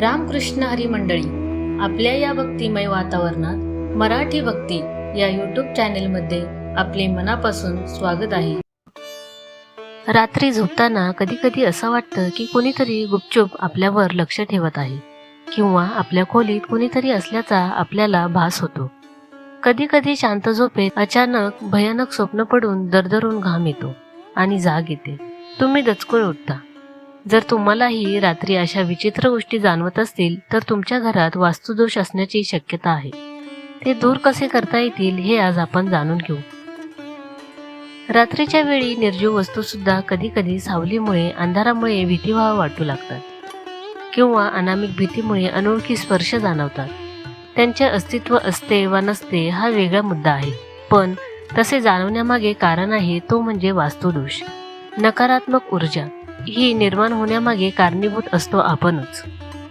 रामकृष्ण हरी मंडळी आपल्या या भक्तिमय वातावरणात मराठी भक्ती या यूट्यूब चॅनेलमध्ये आपले मनापासून स्वागत आहे. रात्री झोपताना कधी कधी असं वाटतं की कोणीतरी गुपचूप आपल्यावर लक्ष ठेवत आहे किंवा आपल्या खोलीत कोणीतरी असल्याचा आपल्याला भास होतो. कधी कधी शांत झोपेत अचानक भयानक स्वप्न पडून दरदरून घाम येतो आणि जाग येते. तुम्ही दचकून उठता. जर तुम्हालाही रात्री अशा विचित्र गोष्टी जाणवत असतील तर तुमच्या घरात वास्तुदोष असण्याची शक्यता आहे. ते दूर कसे करता येतील हे आज आपण जाणून घेऊ. रात्रीच्या वेळी निर्जीव वस्तू सुद्धा कधी कधी सावलीमुळे अंधारामुळे भीतीभाव वाटू लागतात. किंवा अनामिक भीतीमुळे अनोळखी स्पर्श जाणवतात. त्यांचे अस्तित्व असते वा नसते हा वेगळा मुद्दा आहे. पण तसे जाणवण्यामागे कारण आहे तो म्हणजे वास्तुदोष. नकारात्मक ऊर्जा. ही निर्माण होण्यामागे कारणीभूत असतो आपणच.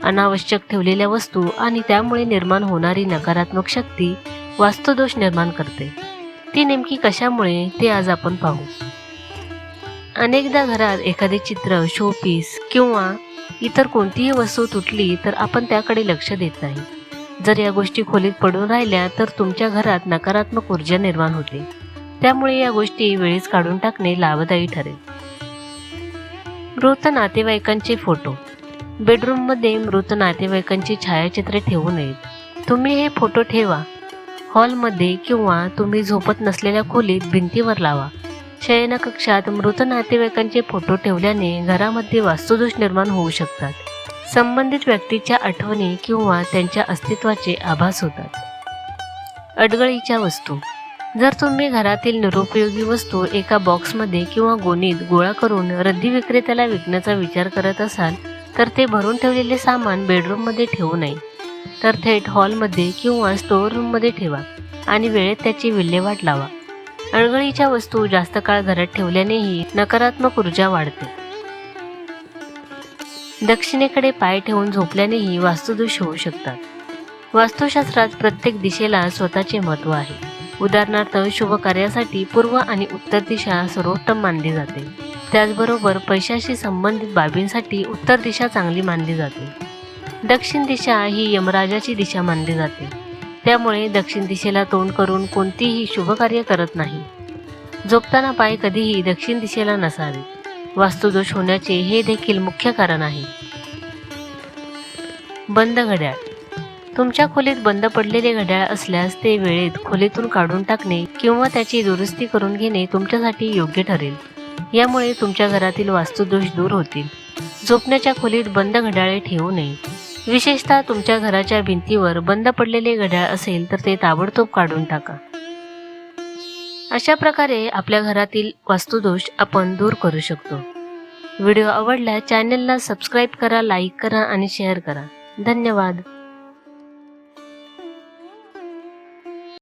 अनावश्यक ठेवलेल्या वस्तू आणि त्यामुळे निर्माण होणारी नकारात्मक शक्ती वास्तुदोष निर्माण करते. ती नेमकी कशामुळे ते आज आपण पाहू. अनेकदा घरात एखादे चित्र शोपीस किंवा इतर कोणतीही वस्तू तुटली तर आपण त्याकडे लक्ष देत नाही. जर या गोष्टी खोलीत पडून राहिल्या तर तुमच्या घरात नकारात्मक ऊर्जा निर्माण होते. त्यामुळे या गोष्टी वेळीच काढून टाकणे लाभदायी ठरेल. मृत नातेवाईकांचे फोटो. बेडरूममध्ये मृत नातेवाईकांची छायाचित्रे ठेवू नयेत. तुम्ही हे फोटो ठेवा. हॉलमध्ये किंवा तुम्ही झोपत नसलेल्या खोलीत भिंतीवर लावा. शयनकक्षात मृत नातेवाईकांचे फोटो ठेवल्याने घरामध्ये वास्तुदोष निर्माण होऊ शकतात. संबंधित व्यक्तीच्या आठवणी किंवा त्यांच्या अस्तित्वाचे आभास होतात. अडगळीच्या वस्तू. जर तुम्ही घरातील निरुपयोगी वस्तू एका बॉक्समध्ये किंवा गोणीत गोळा करून रद्दी विक्रेत्याला विकण्याचा विचार करत असाल तर ते भरून ठेवलेले सामान बेडरूममध्ये ठेवू नये. तर थेट हॉलमध्ये किंवा स्टोअर रूममध्ये ठेवा आणि वेळेत त्याची विल्हेवाट लावा. अडगळीच्या वस्तू जास्त काळ घरात ठेवल्यानेही नकारात्मक ऊर्जा वाढते. दक्षिणेकडे पाय ठेवून झोपल्यानेही वास्तुदोष होऊ शकतात. वास्तुशास्त्रात प्रत्येक दिशेला स्वतःचे महत्त्व आहे. उदाहरणार्थ शुभ कार्यासाठी पूर्व आणि उत्तर दिशा सर्वोत्तम मानली जाते. त्याचबरोबर पैशाशी संबंधित बाबींसाठी उत्तर दिशा चांगली मानली जाते. दक्षिण दिशा ही यमराजाची दिशा मानली जाते. त्यामुळे दक्षिण दिशेला तोंड करून कोणतीही शुभकार्य करत नाही. झोपताना पाय कधीही दक्षिण दिशेला नसावे. वास्तुदोष होण्याचे हे देखील मुख्य कारण आहे. बंद घड्याळ तुमच्या खोलीत बंद पडलेले घड्याळ असल्यास ते वेळेत खोलीतून काढून टाकणे किंवा त्याची दुरुस्ती करून घेणे तुमच्यासाठी योग्य ठरेल. यामुळे तुमच्या घरातील वास्तुदोष दूर होतील. झोपण्याच्या खोलीत बंद घड्याळे ठेवू नये. विशेषतः तुमच्या घराच्या भिंतीवर बंद पडलेले घड्याळ असेल तर ते ताबडतोब काढून टाका. अशा प्रकारे आपल्या घरातील वास्तुदोष आपण दूर करू शकतो. व्हिडिओ आवडल्यास चॅनलला सबस्क्राईब करा लाईक करा आणि शेअर करा. धन्यवाद.